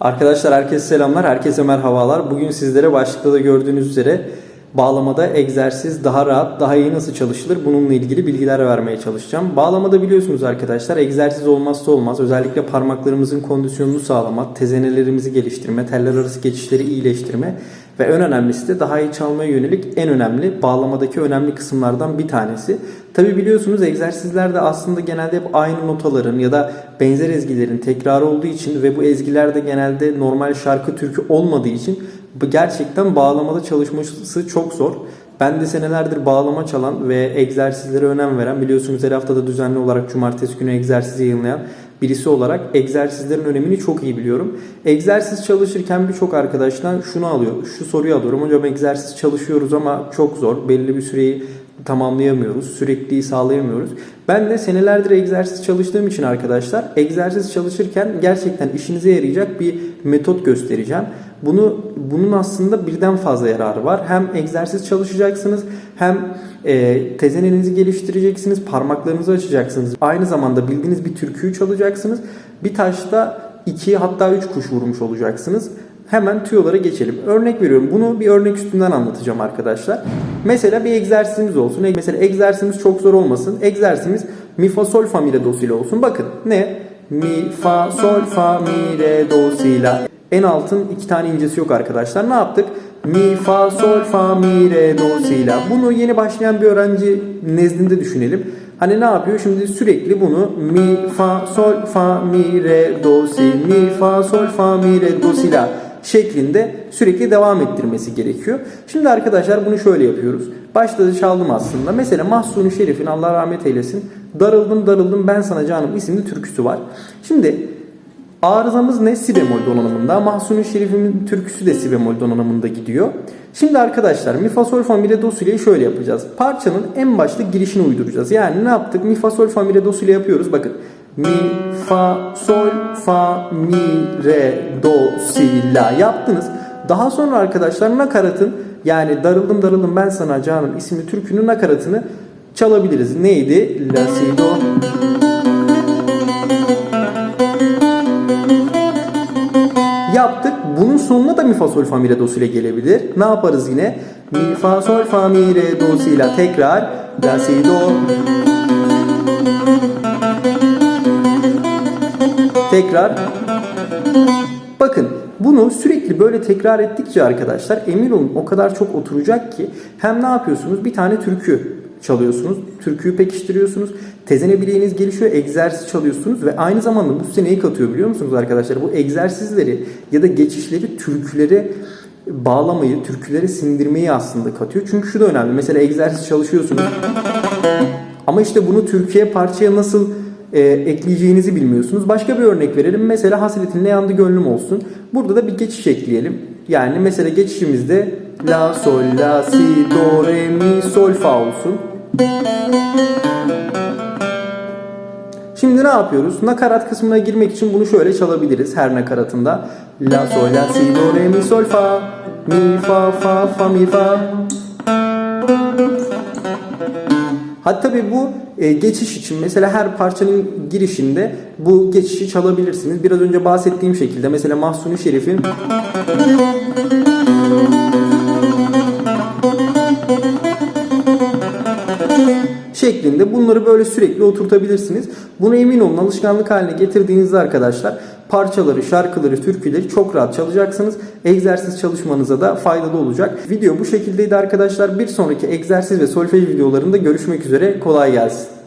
Arkadaşlar herkese selamlar, herkese merhabalar. Bugün sizlere başlıkta da gördüğünüz üzere bağlamada egzersiz daha rahat, daha iyi nasıl çalışılır bununla ilgili bilgiler vermeye çalışacağım. Bağlamada biliyorsunuz arkadaşlar egzersiz olmazsa olmaz. Özellikle parmaklarımızın kondisyonunu sağlamak, tezenelerimizi geliştirme, teller arası geçişleri iyileştirme ve en önemlisi de daha iyi çalmaya yönelik en önemli bağlamadaki önemli kısımlardan bir tanesi. Tabi biliyorsunuz egzersizlerde aslında genelde hep aynı notaların ya da benzer ezgilerin tekrarı olduğu için ve bu ezgiler de genelde normal şarkı türkü olmadığı için gerçekten bağlamada çalışması çok zor. Ben de senelerdir bağlama çalan ve egzersizlere önem veren biliyorsunuz her haftada düzenli olarak cumartesi günü egzersiz yayınlayan birisi olarak egzersizlerin önemini çok iyi biliyorum. Egzersiz çalışırken birçok arkadaştan şunu alıyor, şu soruyu alıyorum. Hocam egzersiz çalışıyoruz ama çok zor. Belli bir süreyi tamamlayamıyoruz. Sürekliliği sağlayamıyoruz. Ben de senelerdir egzersiz çalıştığım için arkadaşlar egzersiz çalışırken gerçekten işinize yarayacak bir metot göstereceğim. Bunu bunun aslında birden fazla yararı var. Hem egzersiz çalışacaksınız hem e, tezenenizi geliştireceksiniz, parmaklarınızı açacaksınız. Aynı zamanda bildiğiniz bir türküyü çalacaksınız. Bir taşta iki hatta üç kuş vurmuş olacaksınız. Hemen tüyolara geçelim. Örnek veriyorum. Bunu bir örnek üstünden anlatacağım arkadaşlar. Mesela bir egzersizimiz olsun. Mesela egzersizimiz çok zor olmasın. Egzersizimiz mi fa sol fa mi re do si la olsun. Bakın ne? Mi fa sol fa mi re do si la. En altın iki tane incesi yok arkadaşlar. Ne yaptık? Mi fa sol fa mi re do si la. Bunu yeni başlayan bir öğrenci nezdinde düşünelim. Hani ne yapıyor? Şimdi sürekli bunu mi fa sol fa mi re do si mi fa sol fa mi re do si la şeklinde sürekli devam ettirmesi gerekiyor. Şimdi arkadaşlar bunu şöyle yapıyoruz. Başta da çaldım aslında. Mesela Mahsuni Şerif'in Allah rahmet eylesin. Darıldım darıldım ben sana canım isimli türküsü var. Şimdi arızamız ne? Si bemol donanımında. Mahsuni Şerif'in türküsü de si bemol donanımında gidiyor. Şimdi arkadaşlar mi fa sol fa mi re do si le'yi şöyle yapacağız. Parçanın en başta girişini uyduracağız. Yani ne yaptık? Mi fa sol fa mi re do si le yapıyoruz. Bakın mi fa sol fa mi re do si la yaptınız. Daha sonra arkadaşlar nakaratın yani darıldım darıldım ben sana canım isimli türkünün nakaratını çalabiliriz. Neydi? La si do yaptık. Bunun sonuna da mi fa sol fa mi re do si ile gelebilir. Ne yaparız yine? Mi fa sol fa mi re do si la tekrar la si do Tekrar. Bakın bunu sürekli böyle tekrar ettikçe arkadaşlar emin olun o kadar çok oturacak ki hem ne yapıyorsunuz? Bir tane türkü çalıyorsunuz. Türküyü pekiştiriyorsunuz. Tezene bileğiniz gelişiyor. Egzersiz çalıyorsunuz ve aynı zamanda bu size neyi katıyor biliyor musunuz arkadaşlar? Bu egzersizleri ya da geçişleri türkülere bağlamayı, türkülere sindirmeyi aslında katıyor. Çünkü şu da önemli. Mesela egzersiz çalışıyorsunuz. Ama işte bunu Türkiye parçaya nasıl e, ekleyeceğinizi bilmiyorsunuz. Başka bir örnek verelim. Mesela hasretin ne yandı gönlüm olsun. Burada da bir geçiş ekleyelim. Yani mesela geçişimizde la sol la si do re mi sol fa olsun. Şimdi ne yapıyoruz? Nakarat kısmına girmek için bunu şöyle çalabiliriz her nakaratında. La sol la si do re mi sol fa mi fa fa fa mi fa. Hatta tabii bu e, geçiş için mesela her parçanın girişinde bu geçişi çalabilirsiniz. Biraz önce bahsettiğim şekilde mesela Mahsuni Şerif'in şeklinde bunları böyle sürekli oturtabilirsiniz. Bunu emin olun alışkanlık haline getirdiğinizde arkadaşlar parçaları, şarkıları, türküleri çok rahat çalacaksınız. Egzersiz çalışmanıza da faydalı olacak. Video bu şekildeydi arkadaşlar. Bir sonraki egzersiz ve solfej videolarında görüşmek üzere. Kolay gelsin.